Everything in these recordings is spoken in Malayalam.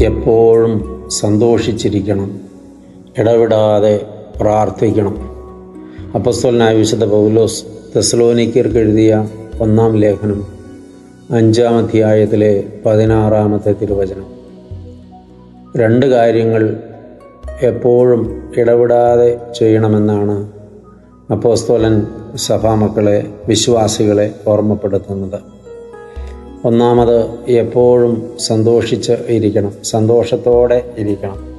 എപ്പോഴും സന്തോഷിച്ചിരിക്കണം. ഇടവിടാതെ പ്രാർത്ഥിക്കണം. അപ്പസ്വലനായ വിശുദ്ധ പൗലോസ് തെസ്ലോനിക്കർക്ക് എഴുതിയ ഒന്നാം ലേഖനം അഞ്ചാം അധ്യായത്തിലെ പതിനാറാമത്തെ തിരുവചനം. രണ്ട് കാര്യങ്ങൾ എപ്പോഴും ഇടപെടാതെ ചെയ്യണമെന്നാണ് അപ്പോസ്തോലൻ സഭാമക്കളെ വിശ്വാസികളെ ഓർമ്മപ്പെടുത്തുന്നത്. ഒന്നാമത് എപ്പോഴും സന്തോഷിച്ച് ഇരിക്കണം. സന്തോഷത്തോടെ ഇരിക്കണം.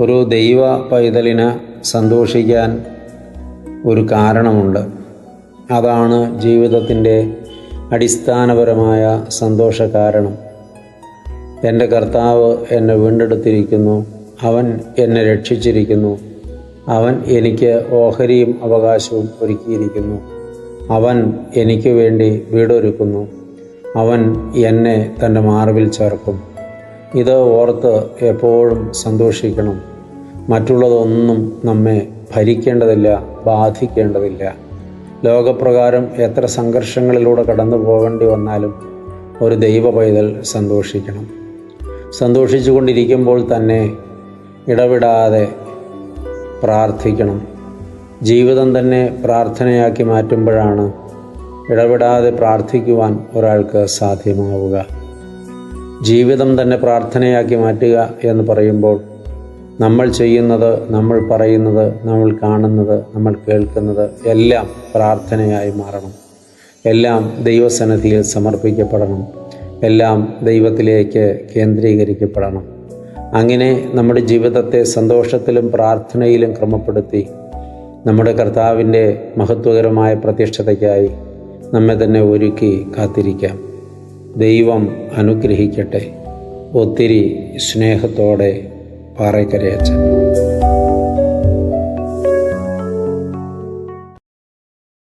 ഒരു ദൈവ പൈതലിന് സന്തോഷിക്കാൻ ഒരു കാരണമുണ്ട്. അതാണ് ജീവിതത്തിന്റെ അടിസ്ഥാനപരമായ സന്തോഷ കാരണം. എന്റെ കർത്താവ് എന്നെ വീണ്ടെടുത്തിരിക്കുന്നു. അവൻ എന്നെ രക്ഷിച്ചിരിക്കുന്നു. അവൻ എനിക്ക് ഓഹരിയും അവകാശവും ഒരുക്കിയിരിക്കുന്നു. അവൻ എനിക്ക് വേണ്ടി വീടൊരുക്കുന്നു. അവൻ എന്നെ തന്റെ മാർവിൽ ചേർക്കും. ഇത് ഓർത്ത് എപ്പോഴും സന്തോഷിക്കണം. മറ്റുള്ളതൊന്നും നമ്മെ ഭരിക്കേണ്ടതില്ല ബാധിക്കേണ്ടതില്ല. ലോകപ്രകാരം എത്ര സംഘർഷങ്ങളിലൂടെ കടന്നു പോകേണ്ടി വന്നാലും ഒരു ദൈവ പൈതൽ സന്തോഷിക്കണം. കൊണ്ടിരിക്കുമ്പോൾ തന്നെ ഇടവിടാതെ പ്രാർത്ഥിക്കണം. ജീവിതം തന്നെ പ്രാർത്ഥനയാക്കി മാറ്റുമ്പോഴാണ് ഇടപെടാതെ പ്രാർത്ഥിക്കുവാൻ ഒരാൾക്ക് സാധ്യമാവുക. ജീവിതം തന്നെ പ്രാർത്ഥനയാക്കി മാറ്റുക എന്ന് പറയുമ്പോൾ നമ്മൾ ചെയ്യുന്നത് നമ്മൾ പറയുന്നത് നമ്മൾ കാണുന്നത് നമ്മൾ കേൾക്കുന്നത് എല്ലാം പ്രാർത്ഥനയായി മാറണം. എല്ലാം ദൈവസന്നിധിയിൽ സമർപ്പിക്കപ്പെടണം. എല്ലാം ദൈവത്തിലേക്ക് കേന്ദ്രീകരിക്കപ്പെടണം. അങ്ങനെ നമ്മുടെ ജീവിതത്തെ സന്തോഷത്തിലും പ്രാർത്ഥനയിലും ക്രമപ്പെടുത്തി നമ്മുടെ കർത്താവിന്റെ മഹത്വകരമായ പ്രത്യക്ഷതയ്ക്കായി നമ്മെ തന്നെ ഒരുക്കി കാത്തിരിക്കാം. ദൈവം അനുഗ്രഹിക്കട്ടെ. ഒത്തിരി സ്നേഹത്തോടെ പാറയ്ക്കരയച്ചൻ